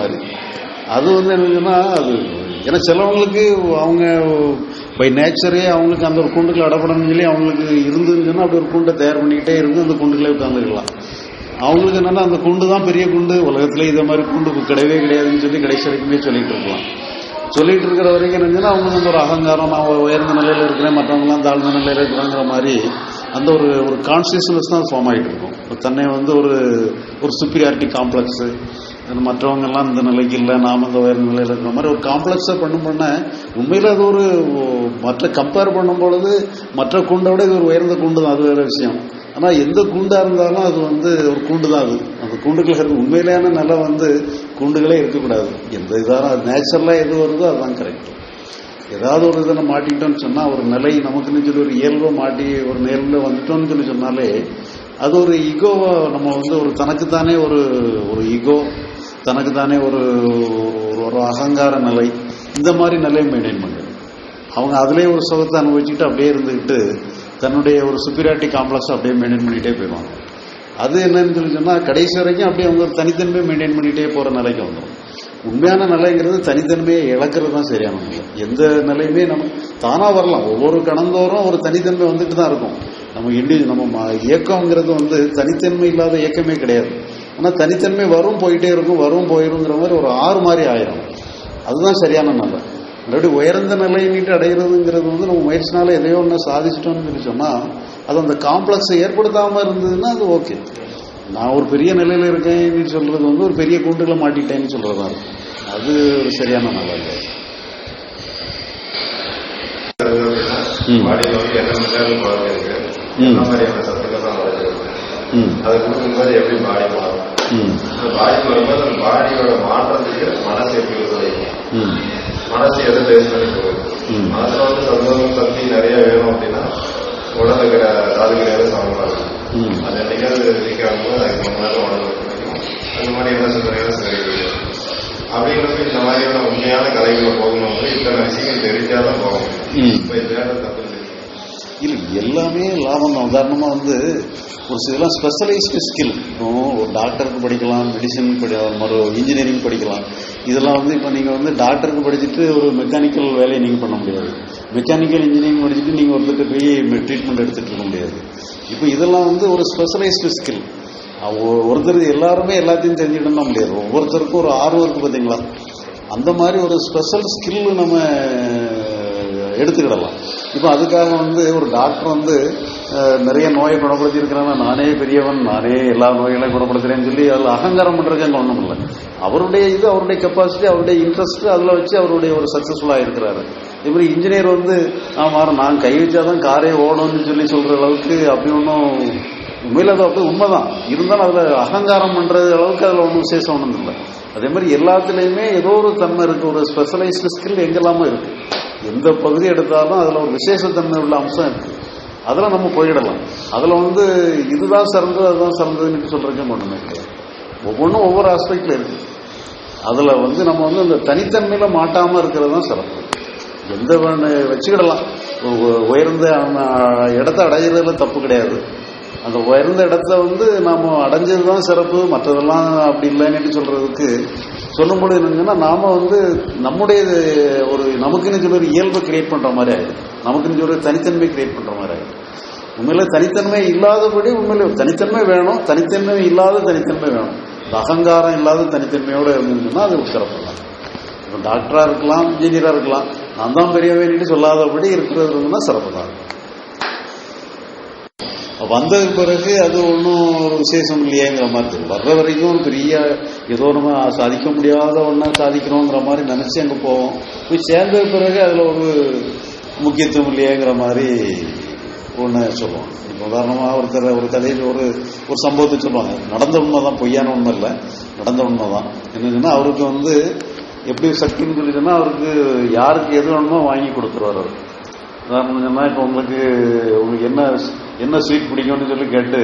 மாதிரி. அது வந்து என்னன்னா அது ஏன்னா சிலவங்களுக்கு அவங்க பை நேச்சரே அவங்களுக்கு அந்த ஒரு குண்டுகள் அடப்படணும்னு சொல்லி அவங்களுக்கு இருந்துன்னு அப்படி ஒரு குண்டை தயார் பண்ணிக்கிட்டே இருந்து அந்த குண்டுகளே உட்காந்துக்கலாம் அவங்களுக்கு என்னன்னா அந்த குண்டு தான் பெரிய குண்டு. உலகத்துல இதே மாதிரி குண்டு கிடையவே கிடையாதுன்னு சொல்லி கடைசி வரைக்குமே சொல்லிட்டு இருக்கலாம். சொல்லிட்டு இருக்கிற வரைக்கும் என்னன்னா அவங்களுக்கு அந்த ஒரு அகங்காரம் நான் உயர்ந்த நிலையில இருக்கிறேன் மற்றவங்களாம் தாழ்ந்த நிலையில இருக்கிறாங்கிற மாதிரி அந்த ஒரு ஒரு கான்சியஸ்னஸ் தான் ஃபார்ம் ஆகிட்டு இருக்கும். தன்னை வந்து ஒரு ஒரு சுப்பீரியாரிட்டி காம்ப்ளெக்ஸு மற்றவங்க எல்லாம் இந்த நிலைக்கு இல்லை நாம இந்த உயர் நிலையில் இருக்கிற மாதிரி ஒரு காம்ப்ளெக்ஸை பண்ணும் பண்ண உண்மையில் அது ஒரு மற்ற கம்பேர் பண்ணும் பொழுது மற்ற குண்டை விட இது ஒரு உயர்ந்த குண்டு தான் அது வேறு விஷயம். ஆனால் எந்த கூண்டாக இருந்தாலும் அது வந்து ஒரு கூண்டு தான் அது. அந்த கூண்டுகள் இருக்கு உண்மையிலான நிலை வந்து கூண்டுகளே இருக்கக்கூடாது. எந்த இதாக அது நேச்சுரலாக எது வருதோ அதுதான் கரெக்ட் ஏதாவது ஒரு இதில் மாட்டிக்கிட்டோம்னு சொன்னால் ஒரு நிலை நமக்குன்னு சொல்லி ஒரு இயல்பை மாட்டி ஒரு நேரில் வந்துட்டோம்னு சொல்லி சொன்னாலே அது ஒரு ஈகோவை நம்ம வந்து ஒரு தனக்குத்தானே ஒரு ஒரு ஈகோ தனக்கு தானே ஒரு- ஒரு அகங்கார நிலை. இந்த மாதிரி நிலையை மெயின்டைன் பண்ணுறது அவங்க அதுலேயே ஒரு சுகத்தை அனுபவிச்சுட்டு அப்படியே இருந்துக்கிட்டு தன்னுடைய ஒரு சுப்பீரியாரிட்டி காம்ப்ளெக்ஸ் அப்படியே மெயின்டைன் பண்ணிகிட்டே போயிடுவாங்க. அது என்னன்னு சொல்லி சொன்னால் கடைசி வரைக்கும் அப்படியே அவங்க ஒரு தனித்தன்மையை மெயின்டைன் பண்ணிகிட்டே போகிற நிலைக்கு வந்துடும் உண்மையான நிலைங்கிறது தனித்தன்மையை இழக்கிறது தான் சரியான நிலை. எந்த நிலையுமே நம்ம தானாக வரலாம். ஒவ்வொரு கணந்தோறும் ஒரு தனித்தன்மை வந்துட்டு தான் இருக்கும். நம்ம இண்டி நம்ம இயக்கங்கிறது வந்து தனித்தன்மை இல்லாத இயக்கமே கிடையாது. ஆனால் தனித்தன்மை வரும் போயிட்டே இருக்கும் வரும் போயிருங்கிற மாதிரி ஒரு ஆறு மாதிரி ஆயிரும். அதுதான் சரியான நிலை மறுபடியும் உயர்ந்த நிலையிட்டு அடைகிறதுங்கிறது வந்து நம்ம முயற்சினால எதையோ ஒன்று சாதிச்சிட்டோம்னு சொல்லி சொன்னால் அது அந்த காம்ப்ளெக்ஸை ஏற்படுத்தாமல் இருந்ததுன்னா அது ஓகே நான் ஒரு பெரிய நிலையில இருக்கேன்னு சொல்றது வந்து ஒரு பெரிய கூண்டுல மாட்டிட்டேன்னு சொல்றதா இருக்கும். அது ஒரு சரியான நிலை இல்லை தான் அதை கொடுக்கும்போது எப்படி பாடி பாடி வரும்போது அந்த பாடியோட மாற்றத்துக்கு மனசு எப்படி உதவிக்கும் ம். மனசு எதை பேஸ் பண்ணி போகுது? ம். மனசுல வந்து சந்தோஷம் சக்தி நிறைய வேணும் அப்படின்னா உடம்புல இருக்கிற தாதுகளோட சமமா இருக்கும் அது என்னைக்காவது ஆகும்போது அதுக்கு நேரம் உடம்பு அந்த மாதிரி என்ன சொல்றீங்க சரி அப்படிங்கிறப்ப இந்த மாதிரியான உண்மையான கலைகளை போகணும் இத்தனை விஷயங்கள் தெரிஞ்சாதான் போக முடியும் ம். இப்ப இது வேற தப்பு ஸ்கில் எல்லாமே லாபம் தான் உதாரணமாக வந்து ஒரு சிலலாம் ஸ்பெஷலைஸ்டு ஸ்கில் இப்போ ஒரு டாக்டருக்கு படிக்கலாம் மெடிசன் படி மறு இன்ஜினியரிங் படிக்கலாம். இதெல்லாம் வந்து இப்போ நீங்கள் வந்து டாக்டருக்கு படிச்சுட்டு ஒரு மெக்கானிக்கல் வேலையை நீங்கள் பண்ண முடியாது. மெக்கானிக்கல் இன்ஜினியரிங் படிச்சுட்டு நீங்கள் ஒருத்தர் போய் ட்ரீட்மெண்ட் எடுத்துகிட்டு இருக்க முடியாது. இப்போ இதெல்லாம் வந்து ஒரு ஸ்பெஷலைஸ்டு ஸ்கில் ஒருத்தர் எல்லாருமே எல்லாத்தையும் தெரிஞ்சுக்கணும்னா முடியாது. ஒவ்வொருத்தருக்கும் ஒரு ஆர்வம் இருக்குது பார்த்தீங்களா அந்த மாதிரி ஒரு ஸ்பெஷல் ஸ்கில் நம்ம எடுத்துக்கிடலாம். இப்போ அதுக்காக வந்து ஒரு டாக்டர் வந்து நிறைய நோயை குணப்படுத்திருக்கிறாங்க நானே பெரியவன் நானே எல்லா நோய்களையும் குணப்படுத்துறேன்னு சொல்லி அதில் அகங்காரம் பண்ணுறதுக்கு அங்கே ஒன்றும் இல்லை. அவருடைய இது அவருடைய கெப்பாசிட்டி அவருடைய இன்ட்ரெஸ்ட் அதில் வச்சு அவருடைய ஒரு சக்ஸஸ்ஃபுல்லாக இருக்கிறாரு. இது மாதிரி இன்ஜினியர் வந்து ஆமாம் நான் கை வச்சாதான் காரே ஓடும்னு சொல்லி சொல்கிற அளவுக்கு அப்படி ஒன்றும் உண்மையில் அது அப்படி உண்மைதான். இருந்தாலும் அதில் அகங்காரம் பண்ணுறது அளவுக்கு அதில் ஒன்றும் விசேஷம் ஒன்றும் இல்லை. அதே மாதிரி எல்லாத்துலேயுமே ஏதோ ஒரு தன்மை இருக்குது ஒரு ஸ்பெஷலைஸ்டு ஸ்கில் எங்கெல்லாமோ இருக்குது எந்த பகுதி எடுத்தாலும் அதில் ஒரு விசேஷத்தன்மை உள்ள அம்சம் இருக்குது அதில் நம்ம போயிடலாம். அதில் வந்து இதுதான் சிறந்தது அதுதான் சிறந்ததுன்னு சொல்கிறதுக்கு ஒன்றுமே கிடையாது. ஒவ்வொன்றும் ஒவ்வொரு ஆஸ்பெக்டில் இருக்குது அதில் வந்து நம்ம வந்து அந்த தனித்தன்மையில் மாட்டாமல் இருக்கிறது தான் சிறப்பு. எந்த வச்சுக்கிடலாம். உயர்ந்த இடத்த அடையிறதுல தப்பு கிடையாது. அந்த உயர்ந்த இடத்த வந்து நாம் அடைஞ்சது தான் சிறப்பு மற்றதெல்லாம் அப்படி இல்லைன்னு சொல்கிறதுக்கு சொல்லும்போது என்னங்கன்னா நாம வந்து நம்முடைய ஒரு நமக்குன்னு சொல்லி ஒரு இயல்பை கிரியேட் பண்ற மாதிரி ஆயிடுது நமக்குன்னு சொல்லி ஒரு தனித்தன்மை கிரியேட் பண்ற மாதிரி ஆயிடுது உண்மையில தனித்தன்மை இல்லாதபடி உண்மையில தனித்தன்மை வேணும் தனித்தன்மை இல்லாத தனித்தன்மை வேணும். அகங்காரம் இல்லாத தனித்தன்மையோட இருந்துச்சுன்னா அது ஒரு தான் இப்போ டாக்டரா இருக்கலாம் இன்ஜினியரா இருக்கலாம். நான் தான் பெரிய வேண்டிட்டு சொல்லாதபடி இருக்கிறது இருந்ததுன்னா சிறப்பு தான் வந்ததுக்கு பிறகு அது ஒன்றும் ஒரு விசேஷம் இல்லையேங்கிற மாதிரி தெரியும். வர்ற வரைக்கும் ஒரு பெரிய ஏதோ நம்ம சாதிக்க முடியாத ஒன்றா சாதிக்கணுங்கிற மாதிரி நினச்சி அங்கே போவோம். போய் சேர்ந்ததுக்கு பிறகு அதில் ஒரு முக்கியத்துவம் இல்லையேங்கிற மாதிரி ஒன்று சொல்லுவோம் இப்போ உதாரணமாக ஒருத்தர் ஒரு கதையில் ஒரு ஒரு சம்பவத்தை சொல்லுவாங்க. நடந்த உண்மை தான் பொய்யான உண்மை இல்லை. நடந்த உண்மை தான் என்னதுன்னா அவருக்கு வந்து எப்படி சக்தின்னு சொல்லிட்டுன்னா அவருக்கு யாருக்கு எது வேணுமோ வாங்கி கொடுத்துருவார் அவர். உதாரணமாக சொன்னா இப்போ உங்களுக்கு உங்களுக்கு என்ன என்ன ஸ்வீட் பிடிக்கும்னு சொல்லி கேட்டு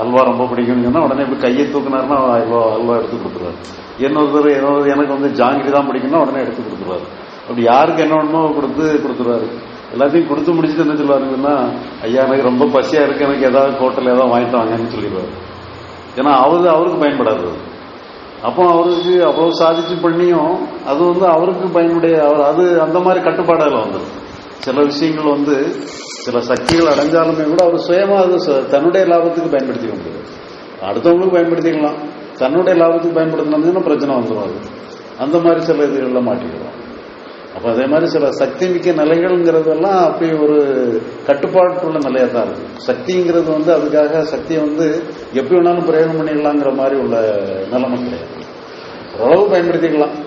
அல்வா ரொம்ப பிடிக்கும்னு சொன்னா உடனே இப்போ கையை தூக்குனாருன்னா அல்வா அல்வா எடுத்து கொடுத்துருவாரு. இன்னொருத்தர் ஏதாவது எனக்கு வந்து ஜாங்கிரி தான் பிடிக்கும்னா உடனே எடுத்து கொடுத்துருவாரு. அப்படி யாருக்கு என்ன வேணுமோ கொடுத்து கொடுத்துருவாரு. எல்லாத்தையும் கொடுத்து முடிச்சுட்டு என்ன சொல்லுவாருங்கன்னா ஐயா எனக்கு ரொம்ப பசியா இருக்கு எனக்கு ஏதாவது ஹோட்டல் ஏதாவது வாங்கிட்டு வாங்கன்னு சொல்லிடுவாரு. ஏன்னா அவரு அவருக்கு பயன்படாது. அப்போ அவருக்கு அவ்வளவு சாதிச்சு பண்ணியும் அது வந்து அவருக்கு பயனுடைய அவர் அது அந்த மாதிரி கட்டுப்பாடுகள் வந்துடுது சில விஷயங்கள் வந்து சில சக்திகள் அடைஞ்சாலுமே கூட அவர் சுயமாக அது ச- தன்னுடைய லாபத்துக்கு பயன்படுத்திக்க முடியாது. அடுத்தவங்களுக்கு பயன்படுத்திக்கலாம். தன்னுடைய லாபத்துக்கு பயன்படுத்தினா பிரச்சனை வந்துடும் அந்த மாதிரி சில இதுகளில் மாட்டிக்கிறோம் அப்போ அதே மாதிரி சில சக்தி மிக்க நிலைகள்ங்கிறதெல்லாம் அப்படி ஒரு கட்டுப்பாட்டுள்ள நிலையாக தான் இருக்கு. சக்திங்கிறது வந்து அதுக்காக சக்தியை வந்து எப்படி வேணாலும் பிரயோகம் பண்ணிடலாங்கிற மாதிரி உள்ள நிலைமை கிடையாது. ஓரளவு பயன்படுத்திக்கலாம்.